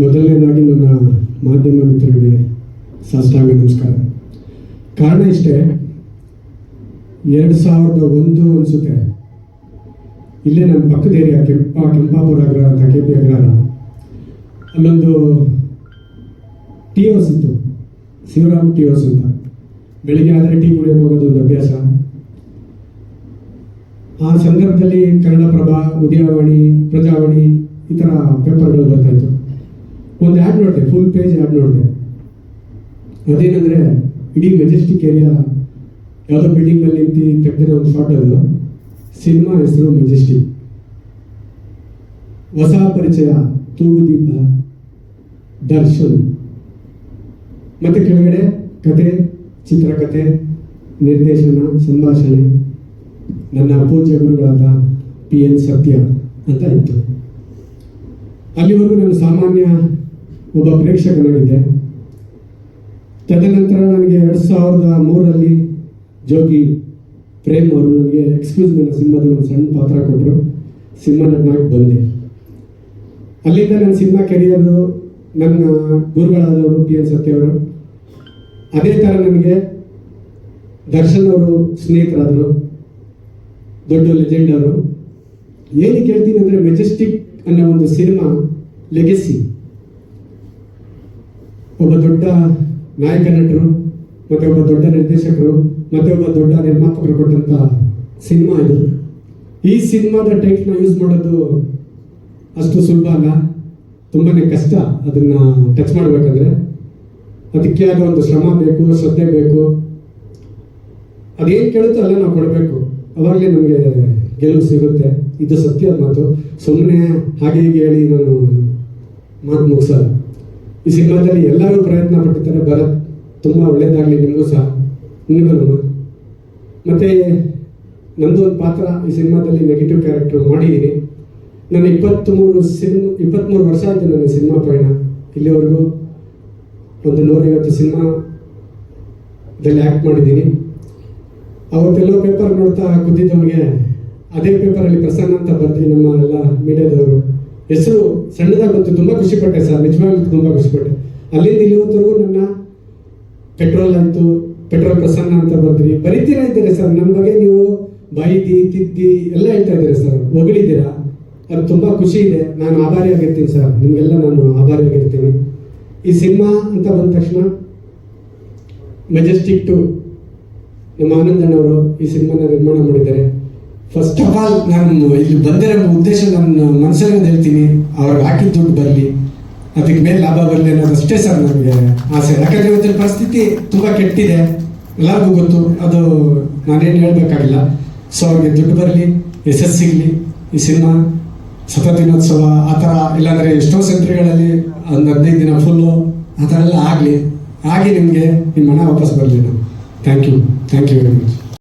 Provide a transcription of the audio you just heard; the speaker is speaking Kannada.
ಮೊದಲನೇದಾಗಿ ನನ್ನ ಮಾಧ್ಯಮ ಮಿತ್ರರಿಗೆ ಸಾಷ್ಟಾಂಗ ನಮಸ್ಕಾರ. ಕಾರಣ ಇಷ್ಟೇ, ಎರಡು ಸಾವಿರದ ಒಂದು ಅನಿಸುತ್ತೆ. ಇಲ್ಲೇ ನಮ್ಮ ಪಕ್ಕದ ಏರಿಯಾ, ಕೆಂಪ, ಕೆಂಪಾಪುರ ಅಗ್ರಹಾರ ಅಂತ ಕೆ ಪಿ ಅಗ್ರಹಾರ. ಅಲ್ಲೊಂದು ಟಿ ಹೌಸ್ ಇತ್ತು. ಶಿವರಾಮ್ ಟಿ ಹೌಸ್ ಅಂತ. ಬೆಳಿಗ್ಗೆ ಆದರೆ ಟೀ ಕುಡಿಯೋಕೆ ಹೋಗೋದು ಒಂದು ಅಭ್ಯಾಸ. ಆ ಸಂದರ್ಭದಲ್ಲಿ ಕನ್ನಡಪ್ರಭ, ಉದಯವಾಣಿ, ಪ್ರಜಾವಾಣಿ ಈ ಥರ ಪೇಪರ್ಗಳು ಬರ್ತಾ ಇತ್ತು. ಒಂದು ಆ್ಯಡ್ ನೋಡಿದೆ ಫುಲ್ ಪೇಜ್ ಆ್ಯಡ್ ನೋಡಿದೆ. ಅದೇನಂದರೆ, ಇಡೀ ಮೆಜೆಸ್ಟಿಕ್ ಏರಿಯಾ ಯಾವುದೋ ಬಿಲ್ಡಿಂಗ್ನಲ್ಲಿ ನಿಂತು ತೆಗೆದಿರೋ ಒಂದು ಶಾರ್ಟ್ ಅದು. ಸಿನಿಮಾ ಹೆಸರು ಮೆಜೆಸ್ಟಿಕ್ ಹೊಸ ಪರಿಚಯ ತೂಗುದೀಪ ದರ್ಶನ್. ಮತ್ತೆ ಕೆಳಗಡೆ ಕತೆ ಚಿತ್ರಕಥೆ ನಿರ್ದೇಶನ, ಸಂಭಾಷಣೆ. ನನ್ನ ಪೂಜ್ಯ ಗುರುಗಳಾದ ಪಿ ಎನ್ ಸತ್ಯ ಅಂತ ಇತ್ತು. ಅಲ್ಲಿವರೆಗೂ ನಾನು ಸಾಮಾನ್ಯ ಒಬ್ಬ ಪ್ರೇಕ್ಷಕನಾಗಿದ್ದೆ ತದನಂತರ ನನಗೆ ಎರಡು ಸಾವಿರದ ಮೂರರಲ್ಲಿ ಜೋಗಿ ಪ್ರೇಮ್ ಅವರು ನನಗೆ ಎಕ್ಸ್ಕ್ಯೂಸ್ ಮೇಲೆ ಸಿನಿಮಾದಲ್ಲಿ ಒಂದು ಸಣ್ಣ ಪಾತ್ರ ಕೊಟ್ಟರು ಸಿನಿಮಾ ನಟನಾಗಿ ಬಂದೆ. ಅಲ್ಲಿಂದ ನನ್ನ ಸಿನಿಮಾ ಕೆರಿಯರು ನನ್ನ ಗುರುಗಳಾದವರು ಪಿ ಎನ್ ಸತ್ಯವರು ಅದೇ ಥರ ನನಗೆ ದರ್ಶನ್ ಅವರು ಸ್ನೇಹಿತರಾದರು. ದೊಡ್ಡ ಲೆಜೆಂಡ್ ಅವರು. ಏನಕ್ಕೆ ಹೇಳ್ತೀನಿ ಅಂದರೆ ಮೆಜೆಸ್ಟಿಕ್ ಅನ್ನೋ ಒಂದು ಸಿನಿಮಾ ಲೆಗೆಸಿ. ಒಬ್ಬ ದೊಡ್ಡ ನಾಯಕ ನಟರು, ಮತ್ತೆ ಒಬ್ಬ ದೊಡ್ಡ ನಿರ್ದೇಶಕರು, ಮತ್ತೆ ಒಬ್ಬ ದೊಡ್ಡ ನಿರ್ಮಾಪಕರು ಕೊಟ್ಟಂತ ಸಿನಿಮಾ ಇದು. ಈ ಸಿನಿಮಾದ ಟೈಟ್ನ ಯೂಸ್ ಮಾಡೋದು ಅಷ್ಟು ಸುಲಭ ಅಲ್ಲ. ತುಂಬಾನೇ ಕಷ್ಟ ಅದನ್ನ ಟಚ್ ಮಾಡಬೇಕಂದ್ರೆ. ಅದಕ್ಕೆ ಆದ ಒಂದು ಶ್ರಮ ಬೇಕು, ಶ್ರದ್ಧೆ ಬೇಕು. ಅದೇನು ಕೇಳುತ್ತೋ ಅಲ್ಲ ನಾವು ಕೊಡಬೇಕು. ಅವಾಗಲೇ ನಮಗೆ ಗೆಲುವು ಸಿಗುತ್ತೆ. ಇದು ಸತ್ಯ ಮಾತು. ಸುಮ್ಮನೆ ಹಾಗೆ ಹೀಗೆ ಹೇಳಿ ನಾನು ಮಾತು ಮುಗಿಸಲ್ಲ. ಈ ಸಿನಿಮಾದಲ್ಲಿ ಎಲ್ಲರೂ ಪ್ರಯತ್ನ ಪಟ್ಟಿದ್ದಾರೆ. ಭರತ್ ತುಂಬ ಒಳ್ಳೆಯದಾಗಲಿ ನಿಮಗೂ ಸಹ. ನಿಮಗೂ ಮತ್ತು ನಂದು ಒಂದು ಪಾತ್ರ ಈ ಸಿನಿಮಾದಲ್ಲಿ ನೆಗೆಟಿವ್ ಕ್ಯಾರೆಕ್ಟರ್ ಮಾಡಿದ್ದೀನಿ. ನಾನು ಇಪ್ಪತ್ತ್ಮೂರು ಸಿನಿಮಾ ಇಪ್ಪತ್ತ್ಮೂರು ವರ್ಷ ಆಯಿತು ನನ್ನ ಸಿನಿಮಾ ಪಯಣ. ಇಲ್ಲಿವರೆಗೂ ಒಂದು ನೂರೈವತ್ತು ಸಿನಿಮಾದಲ್ಲಿ ಆ್ಯಕ್ಟ್ ಮಾಡಿದ್ದೀನಿ. ಅವತ್ತೆಲ್ಲೋ ಪೇಪರ್ ನೋಡ್ತಾ ಕೂತಿದ್ದವ್ರಿಗೆ ಅದೇ ಪೇಪರಲ್ಲಿ ಪ್ರಸನ್ನ ಅಂತ ಬರ್ತೀವಿ ನಮ್ಮ ಎಲ್ಲ ಮೀಡಿಯಾದವರು ಹೆಸರು ಸಣ್ಣದಾಗುತ್ತೆ ತುಂಬ ಖುಷಿಪಟ್ಟೆ ಸರ್, ನಿಜವಾಗ್ಲೂ ತುಂಬ ಖುಷಿಪಟ್ಟೆ ಅಲ್ಲಿಂದ ಇಲ್ಲಿವತ್ತರೆಗೂ ನನ್ನ ಪೆಟ್ರೋಲ್ ಅಂತು ಪೆಟ್ರೋಲ್ ಪ್ರಸನ್ನ ಅಂತ ಬರ್ತೀನಿ ಬರೀತೀರಾ ಇದ್ದೀರಿ ಸರ್? ನನ್ನ ಬಗ್ಗೆ ನೀವು ಬೈದಿ ತಿದ್ದಿ ಎಲ್ಲ ಹೇಳ್ತಾ ಇದ್ದೀರಿ ಸರ್? ಹೊಗಳಿದ್ದೀರಾ? ಅದು ತುಂಬ ಖುಷಿ ಇದೆ. ನಾನು ಆಭಾರಿಯಾಗಿರ್ತೀನಿ ಸರ್. ನಿಮಗೆಲ್ಲ ನಾನು ಆಭಾರಿಯಾಗಿರ್ತೀನಿ ಈ ಸಿನಿಮಾ ಅಂತ ಬಂದ ತಕ್ಷಣ ಮೆಜೆಸ್ಟಿಕ್ ಟು ನಮ್ಮ ಆನಂದಣ್ಣವರು ಈ ಸಿನಿಮಾನ ನಿರ್ಮಾಣ ಮಾಡಿದ್ದಾರೆ. ಫಸ್ಟ್ ಆಫ್ ಆಲ್ ನಾನು ಇಲ್ಲಿ ಬಂದಿರೋ ಉದ್ದೇಶ ನನ್ನ ಮನಸ್ಸಲ್ಲಿ ಹೇಳ್ತೀನಿ, ಅವ್ರಿಗೆ ಹಾಕಿದ ದುಡ್ಡು ಬರಲಿ, ಅದಕ್ಕೆ ಮೇಲೆ ಲಾಭ ಬರಲಿ ಅನ್ನೋದು ಅಷ್ಟೇ ಸರ್ ನನಗೆ ಆಸೆ. ಯಾಕಂದ್ರೆ ಇವತ್ತಿನ ಪರಿಸ್ಥಿತಿ ತುಂಬ ಕೆಟ್ಟಿದೆ, ಎಲ್ಲರಿಗೂ ಗೊತ್ತು, ಅದು ನಾನೇನು ಹೇಳಬೇಕಾಗಿಲ್ಲ. ಸೊ ಅವ್ರಿಗೆ ದುಡ್ಡು ಬರಲಿ, ಯಶಸ್ಸು ಸಿಗಲಿ, ಈ ಸಿನಿಮಾ ಸತ ದಿನೋತ್ಸವ, ಆ ಥರ, ಇಲ್ಲಾಂದರೆ ಎಷ್ಟೋ ಸೆಂಟ್ರಿಗಳಲ್ಲಿ ಒಂದು ಹದಿನೈದು ದಿನ ಫುಲ್ಲು ಆ ಥರ ಎಲ್ಲ ಆಗಲಿ. ಆಗಿ ನಿಮಗೆ ನಿಮ್ಮ ಹಣ ವಾಪಸ್ ಬರಲಿ. ನಾನು thank you thank you very much